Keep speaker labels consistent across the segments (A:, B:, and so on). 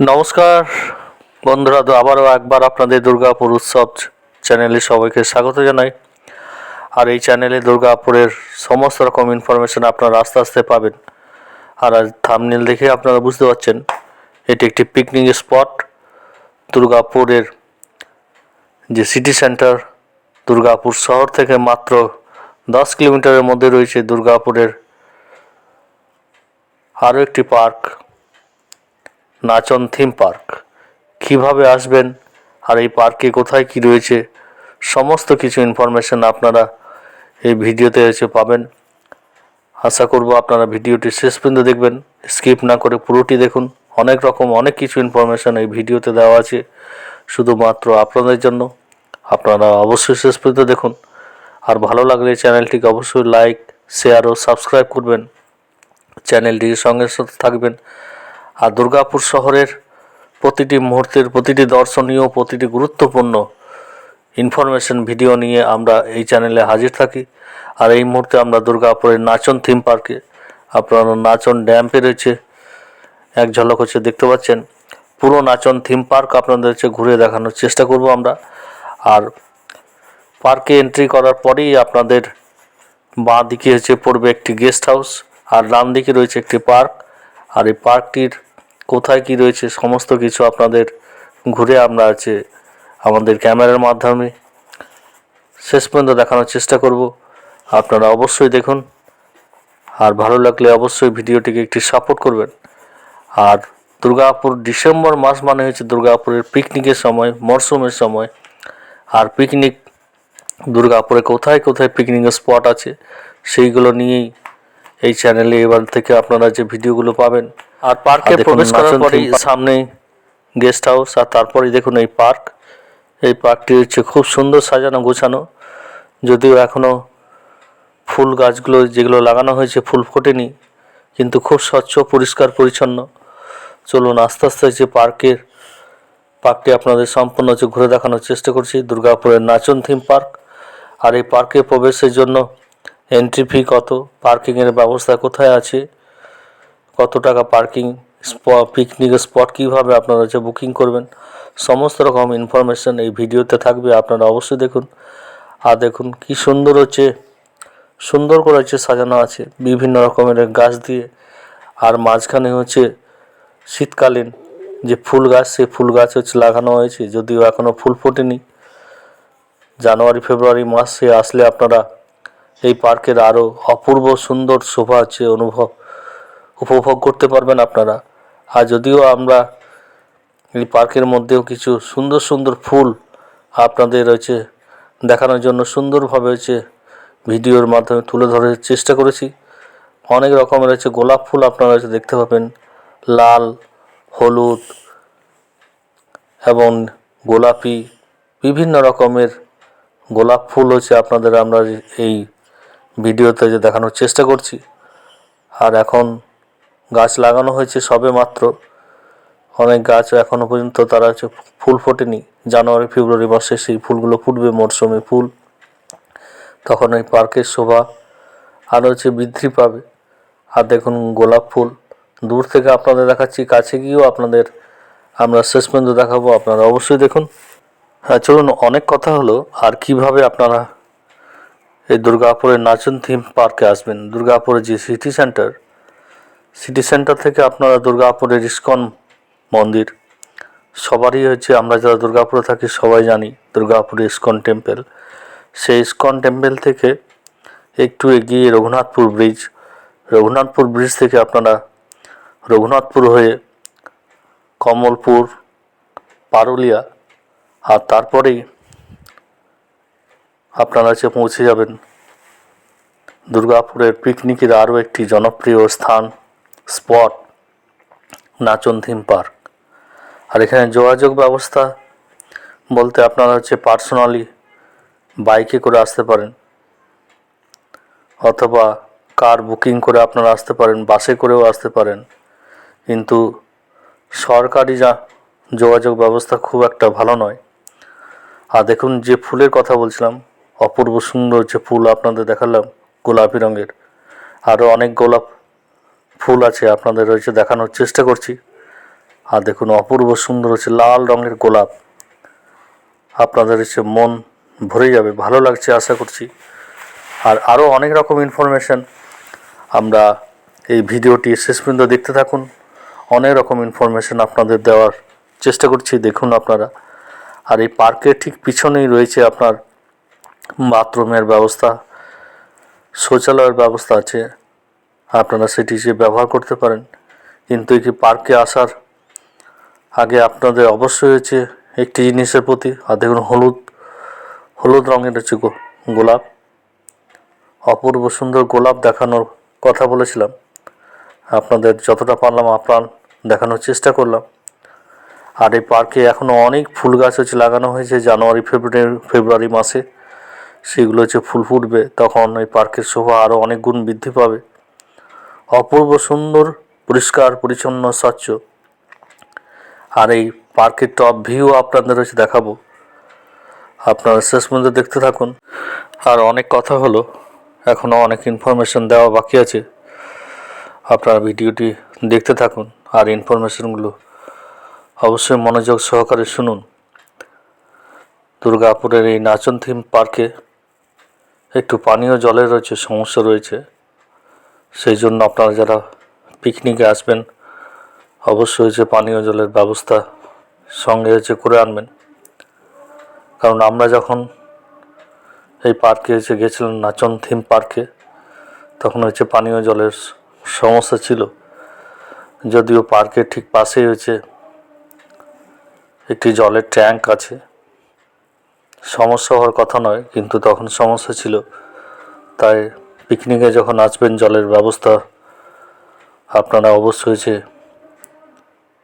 A: নমস্কার, বন্ধুরা, তো আবারও একবার আপনাদের দুর্গাপুর উৎসব চ্যানেলে সবাইকে স্বাগত জানাই। আর এই চ্যানেলে দুর্গাপুরের সমস্ত রকম ইনফরমেশন আপনারা আস্তে আস্তে পাবেন। আর আজ থামনেল দেখে আপনারা বুঝতে পারছেন, এটি একটি পিকনিক স্পট দুর্গাপুরের যে সিটি সেন্টার দুর্গাপুর শহর থেকে মাত্র দশ কিলোমিটারের মধ্যে রয়েছে দুর্গাপুরের আরও একটি পার্ক নাচন থিম পার্ক। কীভাবে আসবেন? আর এই পার্কে কোথায় কি রয়েছে? সমস্ত কিছু ইনফরমেশন আপনারা এই ভিডিওতে এসে পাবেন। আশা করব আপনারা ভিডিওটি শেষ পর্যন্ত দেখবেন। স্কিপ না করে পুরোটি দেখুন। অনেক রকম অনেক কিছু ইনফরমেশন এই ভিডিওতে দেওয়া আছে। শুধুমাত্র আপনাদের জন্য। আপনারা অবশ্যই শেষ পর্যন্ত দেখুন। আর ভালো লাগলে চ্যানেলটিকে অবশ্যই লাইক শেয়ার ও সাবস্ক্রাইব করবেন। চ্যানেলটির সঙ্গে সাথে থাকবেন। আর দুর্গাপুর শহরের প্রতিটি মুহূর্তের, প্রতিটি দর্শনীয়, প্রতিটি গুরুত্বপূর্ণ ইনফরমেশন ভিডিও নিয়ে আমরা এই চ্যানেলে হাজির থাকি। আর এই মুহূর্তে আমরা দুর্গাপুরের নাচন থিম পার্কে আপনার নাচন ড্যাম্পে রয়েছে। এক ঝলক হচ্ছে দেখতে পাচ্ছেন। পুরো নাচন থিম পার্ক আপনাদের হচ্ছে ঘুরে দেখানোর চেষ্টা করব আমরা। আর পার্কে এন্ট্রি করার পরেই আপনাদের বাঁ দিকে হচ্ছে পড়বে একটি গেস্ট হাউস আর ডান দিকে রয়েছে একটি পার্ক আর এই পার্কটির কোথায় কি রয়েছে, সমস্ত কিছু আপনাদের ঘুরে আমরা আছে আমাদের ক্যামেরার মাধ্যমে। শেষ পর্যন্ত দেখানোর চেষ্টা করব। আপনারা অবশ্যই দেখুন। আর ভালো লাগলে অবশ্যই ভিডিওটিকে একটি সাপোর্ট করবেন। আর দুর্গাপুর ডিসেম্বর মাস মানে হচ্ছে দুর্গাপুরের পিকনিকের সময় মরশুমের সময়। আর পিকনিক দুর্গাপুরে কোথায় কোথায় পিকনিকের স্পট আছে, সেইগুলো নিয়েই এই চ্যানেলে এবার থেকে আপনারা যে ভিডিওগুলো পাবেন আর পার্কে প্রবেশ করার পরেই। সামনেই গেস্ট হাউস আর তারপরেই দেখুন এই পার্ক এই পার্কটি হচ্ছে খুব সুন্দর সাজানো গোছানো। যদিও এখনও ফুল গাছগুলো যেগুলো লাগানো হয়েছে ফুল ফোটেনি কিন্তু খুব স্বচ্ছ পরিষ্কার পরিচ্ছন্ন। চলুন আস্তে আস্তে যে পার্কের পার্কটি আপনাদের সম্পূর্ণ হচ্ছে ঘুরে দেখানোর চেষ্টা করছি। দুর্গাপুরের নাচন থিম পার্ক আর এই পার্কে প্রবেশের জন্য এন্ট্রি ফি কত? পার্কিংয়ের ব্যবস্থা কোথায় আছে? কত টাকা পার্কিং পিকনিক স্পট কীভাবে আপনারা হচ্ছে বুকিং করবেন, সমস্ত রকম ইনফরমেশন এই ভিডিওতে থাকবে, আপনারা অবশ্যই দেখুন। আর দেখুন কি সুন্দর হচ্ছে, সুন্দর করে হচ্ছে সাজানো আছে, বিভিন্ন রকমের গাছ দিয়ে। আর মাঝখানে হচ্ছে শীতকালীন যে ফুল গাছ, সেই ফুল গাছ হচ্ছে লাগানো হয়েছে, যদিও এখনও ফুল ফোটেনি। জানুয়ারি, ফেব্রুয়ারি মাসে আসলে আপনারা এই পার্কের আরও অপূর্ব সুন্দর শোভা হচ্ছে, অনুভব উপভোগ করতে পারবেন আপনারা। আর যদিও আমরা এই পার্কের মধ্যেও কিছু সুন্দর সুন্দর ফুল আপনাদের হচ্ছে দেখানোর জন্য সুন্দরভাবে হচ্ছে ভিডিওর মাধ্যমে তুলে ধরার চেষ্টা করেছি। অনেক রকমের হচ্ছে গোলাপ ফুল আপনারা হচ্ছে দেখতে পাবেন, লাল, হলুদ এবং গোলাপি, বিভিন্ন রকমের গোলাপ ফুল হচ্ছে আপনাদের আমরা এই ভিডিওতে যে দেখানোর চেষ্টা করছি। আর এখন গাছ লাগানো হয়েছে সবে মাত্র। অনেক গাছ এখনও পর্যন্ত তারা হচ্ছে ফুল ফোটেনি। জানুয়ারি, ফেব্রুয়ারি মাসে সেই ফুলগুলো ফুটবে, মরশুমে ফুল। তখন ওই পার্কের শোভা আরও হচ্ছে বৃদ্ধি পাবে। আর দেখুন গোলাপ ফুল। দূর থেকে আপনাদের দেখাচ্ছি, কাছে গিয়েও আপনাদের আমরা শেষ পর্যন্ত দেখাবো। আপনারা অবশ্যই দেখুন। হ্যাঁ চলুন, অনেক কথা হলো। আর কীভাবে আপনারা এই দুর্গাপুরের নাচন থিম পার্কে আসবেন? দুর্গাপুরের যে সিটি সেন্টার সিটি সেন্টার থেকে আপনারা দুর্গাপুরের ইস্কন মন্দির, সবারই হচ্ছে, আমরা যারা দুর্গাপুরে থাকি সবাই জানি দুর্গাপুরের ইস্কন টেম্পল সেই ইস্কন টেম্পল থেকে একটু এগিয়ে রঘুনাথপুর ব্রিজ রঘুনাথপুর ব্রিজ থেকে আপনারা রঘুনাথপুর হয়ে কমলপুর, পারুলিয়া, আর তারপরেই আপনারা হচ্ছে পৌঁছে যাবেন। দুর্গাপুরের পিকনিকের আরও একটি জনপ্রিয় স্থান। Spot, Nachan theme park. আর এখানে যোগাযোগ ব্যবস্থা বলতে আপনারা হচ্ছে পার্সোনালি বাইকে করে আসতে পারেন, অথবা কার বুকিং করে আপনারা আসতে পারেন, বাসে করেও আসতে পারেন। কিন্তু সরকারি যা যোগাযোগ ব্যবস্থা খুব একটা ভালো নয়। আর দেখুন যে ফুলের কথা বলছিলাম, অপূর্ব সুন্দর যে ফুল আপনাদের দেখালাম, গোলাপি রঙের, আরও অনেক গোলাপ ফুল আছে, আপনাদের রয়েছে দেখানোর চেষ্টা করছি। আর দেখুন, অপূর্ব সুন্দর হচ্ছে লাল রঙের গোলাপ। আপনাদের হচ্ছে মন ভরে যাবে, ভালো লাগছে আশা করছি। আর আরও অনেক রকম ইনফরমেশান আমরা এই ভিডিওটি শেষ পর্যন্ত দেখতে থাকুন। অনেক রকম ইনফরমেশান আপনাদের দেওয়ার চেষ্টা করছি, দেখুন আপনারা। আর এই পার্কের ঠিক পিছনেই রয়েছে আপনার বাথরুমের ব্যবস্থা, শৌচালয়ের ব্যবস্থা আছে। আপনারা সেটি যে ব্যবহার করতে পারেন। কিন্তু এই পার্কে আসার আগে আপনাদের অবশ্যই হচ্ছে একটি জিনিসের প্রতি, আর দেখুন হলুদ হলুদ রঙের হচ্ছে গোলাপ, অপূর্ব সুন্দর গোলাপ দেখানোর কথা বলেছিলাম। আপনাদের যতটা পারলাম আপনার দেখানোর চেষ্টা করলাম। আর এই পার্কে এখনও অনেক ফুল গাছ হচ্ছে লাগানো হয়েছে, জানুয়ারি, ফেব্রুয়ারি ফেব্রুয়ারি মাসে। সেগুলো হচ্ছে ফুল ফুটবে, তখন এই পার্কের শোভা আরও অনেক গুণ বৃদ্ধি পাবে। অপূর্ব সুন্দর, পরিষ্কার, পরিচ্ছন্ন, স্বচ্ছ। আর এই পার্কের টপ ভিউ আপনাদের হচ্ছে দেখাবো। আপনারা শেষ পর্যন্ত দেখতে থাকুন। আর অনেক কথা হলো এখনও অনেক ইনফরমেশন দেওয়া বাকি আছে। আপনারা ভিডিওটি দেখতে থাকুন আর ইনফরমেশনগুলো অবশ্যই মনোযোগ সহকারে শুনুন। দুর্গাপুরের এই নাচন থিম পার্কে একটু পানীয় জলের রয়েছে সমস্যা রয়েছে। সেই জন্য আপনারা যারা পিকনিকে আসবেন, অবশ্যই হচ্ছে পানীয় জলের ব্যবস্থা সঙ্গে হচ্ছে করে আনবেন। কারণ আমরা যখন এই পার্কে এসে গেছিলাম, নাচন থিম পার্কে, তখন হচ্ছে পানীয় জলের সমস্যা ছিল। যদিও পার্কের ঠিক পাশেই হচ্ছে একটি জলের ট্যাঙ্ক আছে। সমস্যা হওয়ার কথা নয়, কিন্তু তখন সমস্যা ছিল। তাই পিকনিকে যখন আসবেন, জলের ব্যবস্থা আপনারা অবশ্যই যে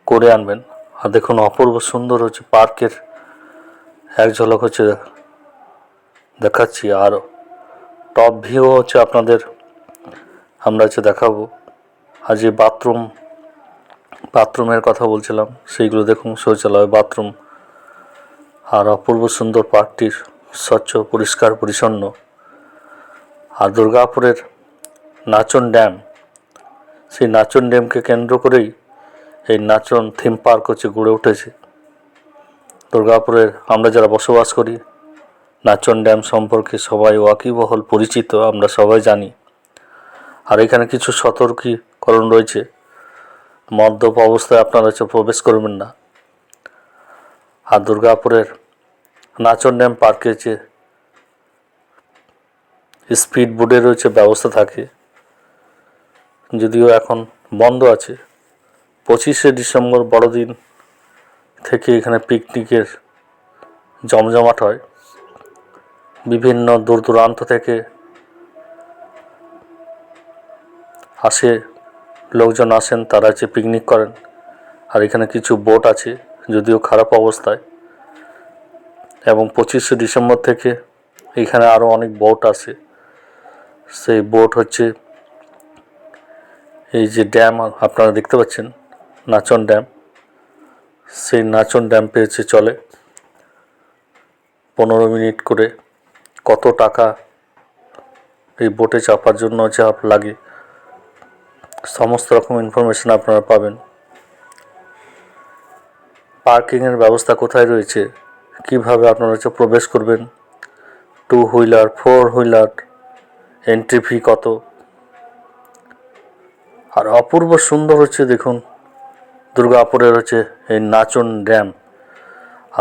A: করে আনবেন। আর দেখুন, অপূর্ব সুন্দর হচ্ছে পার্কের এক ঝলক হচ্ছে দেখাচ্ছি। আর টপ ভিউ হচ্ছে আপনাদের আমরা হচ্ছে দেখাবো। আর যে বাথরুম বাথরুমের কথা বলছিলাম, সেইগুলো দেখুন, শৌচালয় বাথরুম আর অপূর্ব সুন্দর পার্কটির স্বচ্ছ, পরিষ্কার, পরিচ্ছন্ন। আর দুর্গাপুরের নাচন ড্যাম, সেই নাচন ড্যামকে কেন্দ্র করেই এই নাচন থিম পার্ক হচ্ছে গড়ে উঠেছে। দুর্গাপুরের আমরা যারা বসবাস করি, নাচন ড্যাম সম্পর্কে সবাই ওয়াকিবহল পরিচিত, আমরা সবাই জানি। আর এখানে কিছু সতর্কীকরণ রয়েছে। মদ্যপ অবস্থায় আপনারা হচ্ছে প্রবেশ করবেন না। আর দুর্গাপুরের নাচন ড্যাম পার্কে যে স্পিড বোটের রয়েছে ব্যবস্থা থাকে। যদিও এখন বন্ধ আছে। পঁচিশে ডিসেম্বর বড়দিন থেকে এখানে পিকনিকের জমজমাট হয়। বিভিন্ন দূর দূরান্ত থেকে আসে লোকজন আসেন, তারা হচ্ছে পিকনিক করেন। আর এখানে কিছু বোট আছে, যদিও খারাপ অবস্থায়। এবং পঁচিশে ডিসেম্বর থেকে এখানে আরও অনেক বোট আসে। সেই বোট হচ্ছে এই যে ড্যাম আপনারা দেখতে পাচ্ছেন, নাচন ড্যাম সেই নাচন ড্যাম পেয়েছে চলে। পনেরো মিনিট করে কত টাকা এই বোটে চাপার জন্য চাপ লাগে, সমস্ত রকম ইনফরমেশন আপনারা পাবেন। পার্কিংয়ের ব্যবস্থা কোথায় রয়েছে? কীভাবে আপনারা হচ্ছে প্রবেশ করবেন? Two wheeler four wheeler entry fee কত? আর অপূর্ব সুন্দর হচ্ছে দেখুন, দুর্গাপুরের হচ্ছে এই নাচন ড্যাম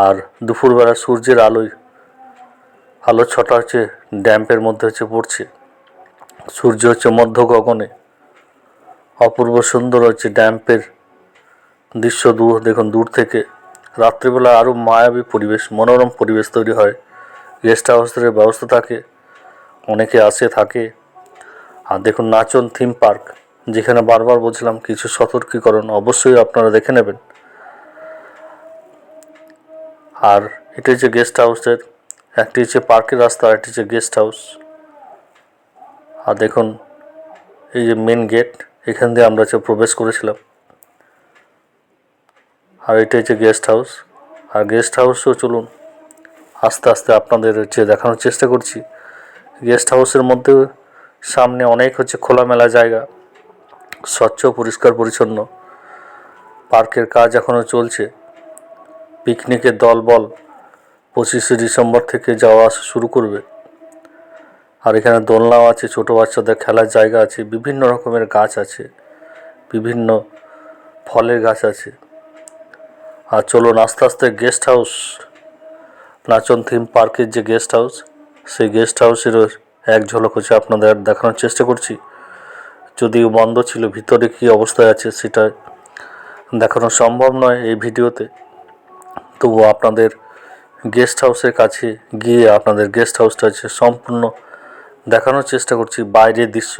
A: আর দুপুরবেলা সূর্যের আলোয়, আলো ছটা হচ্ছে ড্যাম্পের মধ্যে হচ্ছে পড়ছে। সূর্য হচ্ছে মধ্য গগনে। অপূর্ব সুন্দর হচ্ছে ড্যাম্পের দৃশ্য দূর, দেখুন দূর থেকে। রাত্রিবেলা আরও মায়াবী পরিবেশ, মনোরম পরিবেশ তৈরি হয়। গেস্ট হাউসের ব্যবস্থা থাকে। অনেকে আসে, থাকে। আর দেখুন, নাচন থিম পার্ক যেখানে বারবার বলছিলাম কিছু সতর্কীকরণ অবশ্যই আপনারা দেখে নেবেন। আর এটা হচ্ছে গেস্ট হাউসের একটি হচ্ছে পার্কের রাস্তা, আর একটি হচ্ছে গেস্ট হাউস আর দেখুন, এই যে মেন গেট এখান দিয়ে আমরা হচ্ছে প্রবেশ করেছিলাম। আর এটা হচ্ছে গেস্ট হাউস আর গেস্ট হাউসও চলুন, আস্তে আস্তে আপনাদের হচ্ছে দেখানোর চেষ্টা করছি। গেস্ট হাউসের মধ্যে সামনে অনেক হচ্ছে খোলামেলা জায়গা, স্বচ্ছ, পরিষ্কার, পরিচ্ছন্ন। পার্কের কাজ এখনও চলছে। পিকনিকের দলবল পঁচিশে ডিসেম্বর থেকে যাওয়া আসা শুরু করবে। আর এখানে দোলনাও আছে, ছোটো বাচ্চাদের খেলার জায়গা আছে, বিভিন্ন রকমের গাছ আছে, বিভিন্ন ফলের গাছ আছে। আর চলুন আস্তে আস্তে গেস্ট হাউস নাচন থিম পার্কের যে গেস্ট হাউস সেই গেস্ট হাউসেরও এক ঝলক হচ্ছে আপনাদের দেখানোর চেষ্টা করছি। যদিও বন্ধ ছিল, ভিতরে কী অবস্থায় আছে সেটা দেখানো সম্ভব নয় এই ভিডিওতে। তবু আপনাদের গেস্ট হাউসের কাছে গিয়ে আপনাদের গেস্ট হাউসটা আছে সম্পূর্ণ দেখানোর চেষ্টা করছি, বাইরের দৃশ্য।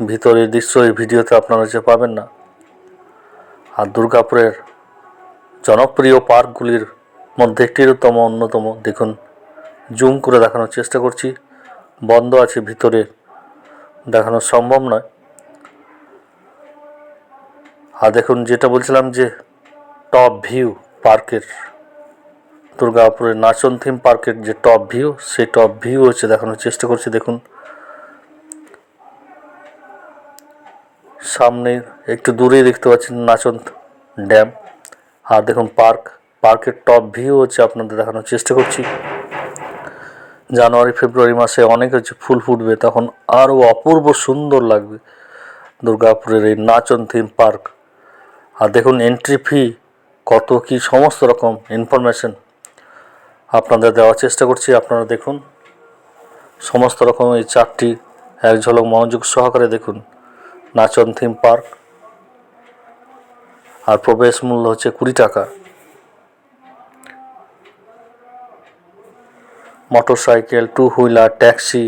A: ভিতরের দৃশ্য এই ভিডিওতে আপনারা যে পাবেন না। আর দুর্গাপুরের জনপ্রিয় পার্কগুলির মধ্যে একটিরতম অন্যতম, দেখুন। জুম করে দেখানোর চেষ্টা করছি। বন্ধ আছে, ভিতরে দেখানো সম্ভব নয়। আর দেখুন, যেটা বলছিলাম যে টপ ভিউ পার্কের, দুর্গাপুরের নাচন থিম পার্কের যে টপ ভিউ সেই টপ ভিউ হচ্ছে দেখানোর চেষ্টা করছি, দেখুন। সামনে একটু দূরেই দেখতে পাচ্ছেন নাচন ড্যাম আর দেখুন, পার্ক, পার্কের টপ ভিউ হচ্ছে আপনাদের দেখানোর চেষ্টা করছি। জানুয়ারি, ফেব্রুয়ারি মাসে অনেক হচ্ছে ফুল ফুটবে, তখন আরও অপূর্ব সুন্দর লাগবে। দুর্গাপুরের এই নাচন থিম পার্ক আর দেখুন এন্ট্রি ফি কত কি সমস্ত রকম ইনফরমেশন আপনাদের দেওয়ার চেষ্টা করছি, আপনারা দেখুন। সমস্ত রকম এই চারটি, এক ঝলক মনোযোগ সহকারে দেখুন। নাচন থিম পার্ক আর প্রবেশ মূল্য হচ্ছে কুড়ি টাকা। Motor cycle two wheeler taxi,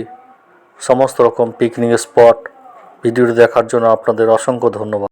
A: সমস্ত রকম পিকনিক স্পট ভিডিওটি দেখার জন্য আপনাদের অসংখ্য ধন্যবাদ।